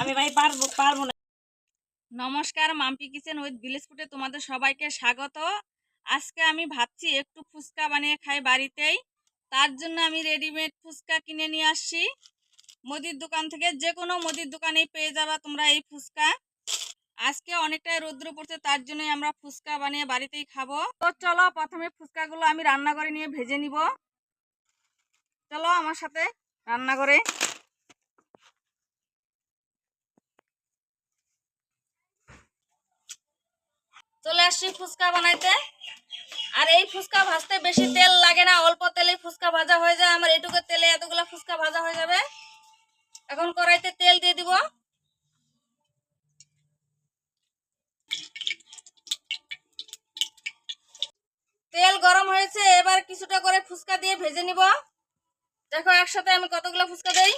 আমি ভাই পারব পারব না। নমস্কার মাম্পি কিচেন উইথ ভিলেজ ফুটে তোমাদের সবাইকে স্বাগত। আজকে আমি ভাবছি একটু ফুচকা বানিয়ে খাই বাড়িতেই। তার জন্য আমি রেডিমেড ফুচকা কিনে নিয়ে আসছি। মুদির দোকান থেকে যে কোনো মুদির দোকানেই পেয়ে যাবা তোমরা এই ফুচকা। আজকে অনেকটাই রৌদ্র পড়ছে, তার জন্যই আমরা ফুচকা বানিয়ে বাড়িতেই খাব। তো চলো প্রথমে ফুচকাগুলো আমি রান্নাঘরে নিয়ে ভেজে নিব। চলো আমার সাথে রান্নাঘরে। চলে আসছি ফুচকা বানাইতে। আর এই ফুচকা ভাজতে বেশি তেল লাগে না, অল্প তেলেই ফুচকা ভাজা হয়ে যায়। আমার এটুকু তেলে এতগুলা ফুচকা ভাজা হয়ে যাবে। এখন কড়াইতে তেল দিয়ে দিব তেল গরম হয়েছে এবার কিছুটা করে ফুচকা দিয়ে ভেজে নিব। দেখো একসাথে আমি কতগুলো ফুচকা দেই।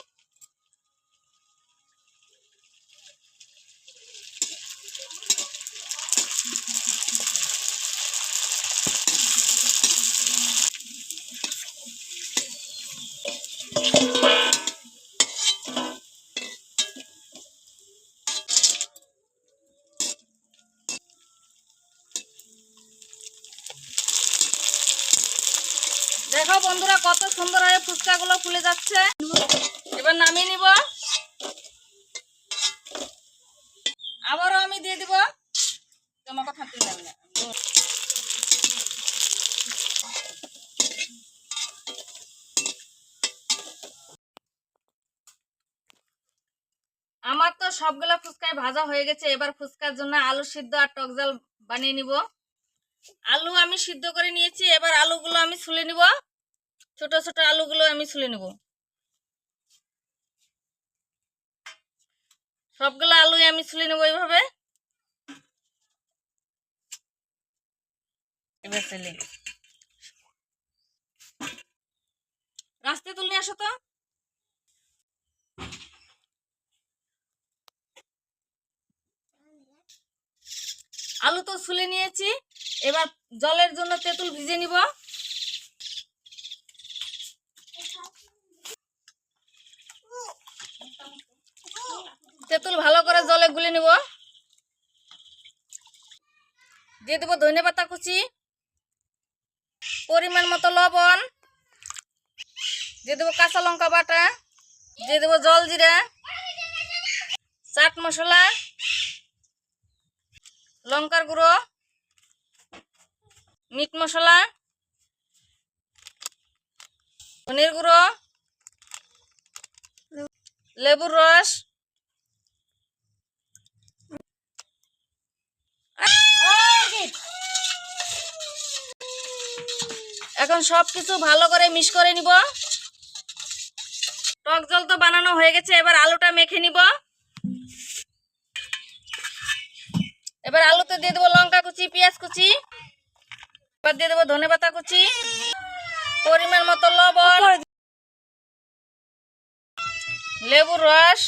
দেখো বন্ধুরা কত সুন্দর হয়ে ফুচকাগুলো ফুলে যাচ্ছে। এবার নামিয়ে নিব। আবারও আমি দিয়ে দিব। তোমার কথা আমার তো সবগুলা ফুচকায় ভাজা হয়ে গেছে। এবার ফুচকার জন্য আলু সিদ্ধ আর টক জাল বানিয়ে নিব। আলু আমি সিদ্ধ করে নিয়েছি। এবার আলুগুলো আমি ছুলে নিব। ছোট ছোট আলুগুলো আমি ছুলে নিব। সবগুলো আলুই আমি ছুলে নেব এইভাবে। রাস্তায় তুলে আসো তো। আলু তো ছুলে নিয়েছি। এবার জলের জন্য তেঁতুল ভিজে নিব। তেঁতুল ভালো করে জলে গুলে নিব। দিয়ে দেবো ধনে পাতা কুচি, পরিমাণ মতো লবণ, দিয়ে দেবো কাঁচা লঙ্কা বাটা, দিয়ে দেবো জল জিরা, চাট মশলা, লঙ্কার গুঁড়ো, মিট মশলা পনির গুঁড়ো, লেবুর রস এখন সব কিছু ভালো করে মিক্স করে নিব। টক জল তো বানানো হয়ে গেছে, এবার আলুটা মেখে নিব। এবার আলুতে দিয়ে দেবো লঙ্কা কুচি, পেঁয়াজ কুচি, এবার দিয়ে দেবো ধনে পাতা কুচি, পরিমাণ মতো লবণ, লেবুর রস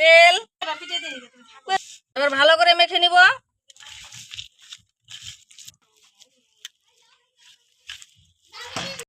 তেল, এবার ভালো করে মেখে নিব।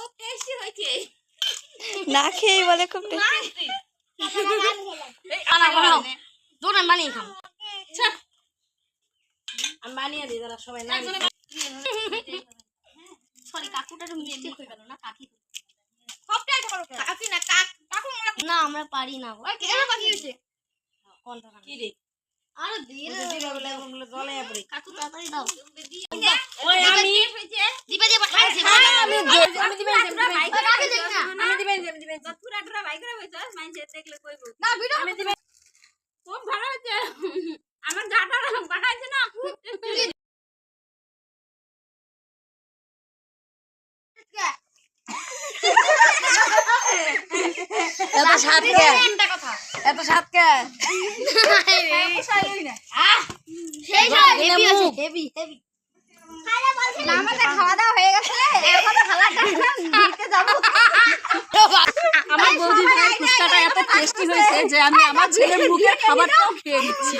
খুব টেস্টি হয়েছে না খেয়ে বলে খুব টেস্টি। এই আনা আনা বানাও বানাও জোর আমি বানিয়ে খাম আমি বানিয়ে দিই দাদা সবাই না সরি কাকুটা একটু মিষ্টি হয়ে গেল না কাকি? সবটাই করো কাকি না কাক কাকু না আমরা পারি না। কোনটা কি রে? আরে দিয়ে দিবা বলে জলে পড়ে কাকু তাড়াতাড়ি দাও। ওই আমি দিবে দিবে খাইছি আমি আমি দিবেন ভাই কাকে আমি দিবেন আমি দিবেন পুরা পুরা ভাই করে বইছ মাইন্ডসেট দেখলে কইবো। না ভিডিও আমি দিবেন খুব ভালো হয়েছে আমার গাটা বানাইছে না খুব এত স্বাদ কে? এত স্বাদ কে? সেই হেভি আছে হেভি হেভি আমাদের খাওয়া দাওয়া হয়ে গেছে এখন খালাটা যাব। আমার বৌদি ভাইয়ের ফুচকাটা এত টেস্টি হয়েছে যে আমি আমার ছেলের মুখে খাবারটাও খেয়ে নিচ্ছি।